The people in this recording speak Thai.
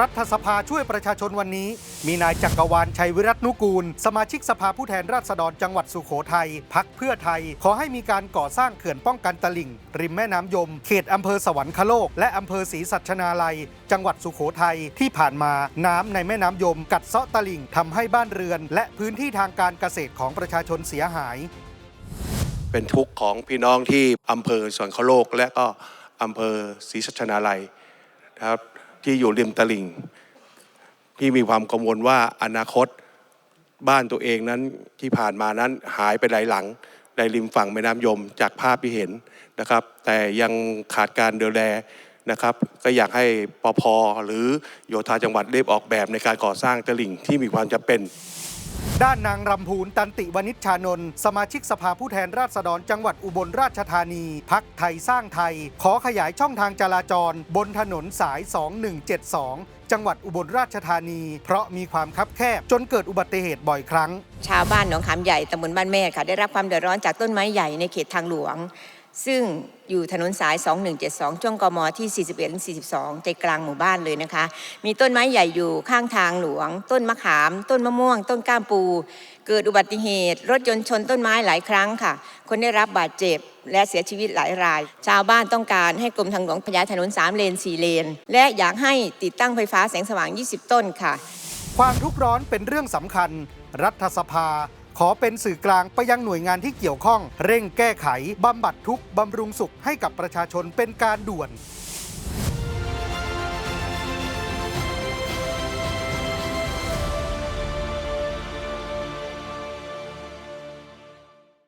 รัฐสภาช่วยประชาชนวันนี้ มีนายจักรวาลชัยวิรัตนุกูล สมาชิกสภาผู้แทนราษฎรจังหวัดสุโขทัยพักเพื่อไทย ขอให้มีการก่อสร้างเขื่อนป้องกันตลิ่ง ริมแม่น้ำยม เขตอำเภอสวรรคโลก และอำเภอศรีสัชนาลัย จังหวัดสุโขทัยที่ผ่านมาน้ำในแม่น้ำยม กัดเซาะตลิ่งทำให้บ้านเรือน และพื้นที่ทางการเกษตรของประชาชนเสียหาย เป็นทุกข์ของพี่น้องที่อำเภอสวนเขาโลก และก็อำเภอศรีสัชนาลัยนะครับ ที่อยู่ริมตลิ่งพี่มีความกังวลว่าอนาคตบ้านตัวเองนั้นที่ผ่านมานั้นหายไปหลายหลังในริมฝั่งแม่น้ำยมจากภาพที่เห็นนะครับ แต่ยังขาดการดูแลนะครับ ก็อยากให้ปพหรือโยธาจังหวัดรีบออกแบบในการก่อสร้างตลิ่งที่มีความจำเป็น ด้านนางรำพูนตันติวณิชชานนท์สมาชิกสภาผู้แทนราษฎรจังหวัดอุบลราชธานี พักไทยสร้างไทย ขอขยายช่องทางจราจร บนถนนสาย 2172 จังหวัดอุบลราชธานี เพราะมีความคับแคบจนเกิดอุบัติเหตุบ่อยครั้ง ชาวบ้านหนองขามใหญ่ตำบลบ้านแม่ค่ะได้รับความเดือดร้อนจากต้นไม้ใหญ่ในเขตทางหลวง ซึ่งอยู่ถนนสาย 2172 ช่วงกมที่41-42 ใจกลางหมู่บ้านเลยนะคะ มีต้นไม้ใหญ่อยู่ข้างทางหลวง ต้นมะขาม ต้นมะม่วง ต้นก้ามปู เกิดอุบัติเหตุ รถยนต์ชนต้นไม้หลายครั้งค่ะ คนได้รับบาดเจ็บและเสียชีวิตหลายราย ชาวบ้านต้องการให้กรมทางหลวงขยายถนน 3 เลน 4 เลน และอยากให้ติดตั้งไฟฟ้าแสงสว่าง 20 ต้นค่ะ ความทุกข์ร้อนเป็นเรื่องสำคัญ รัฐสภา ขอเป็นสื่อกลางไปยังหน่วยงานที่เกี่ยวข้อง เร่งแก้ไขบำบัดทุกข์บำรุงสุขให้กับประชาชนเป็นการด่วน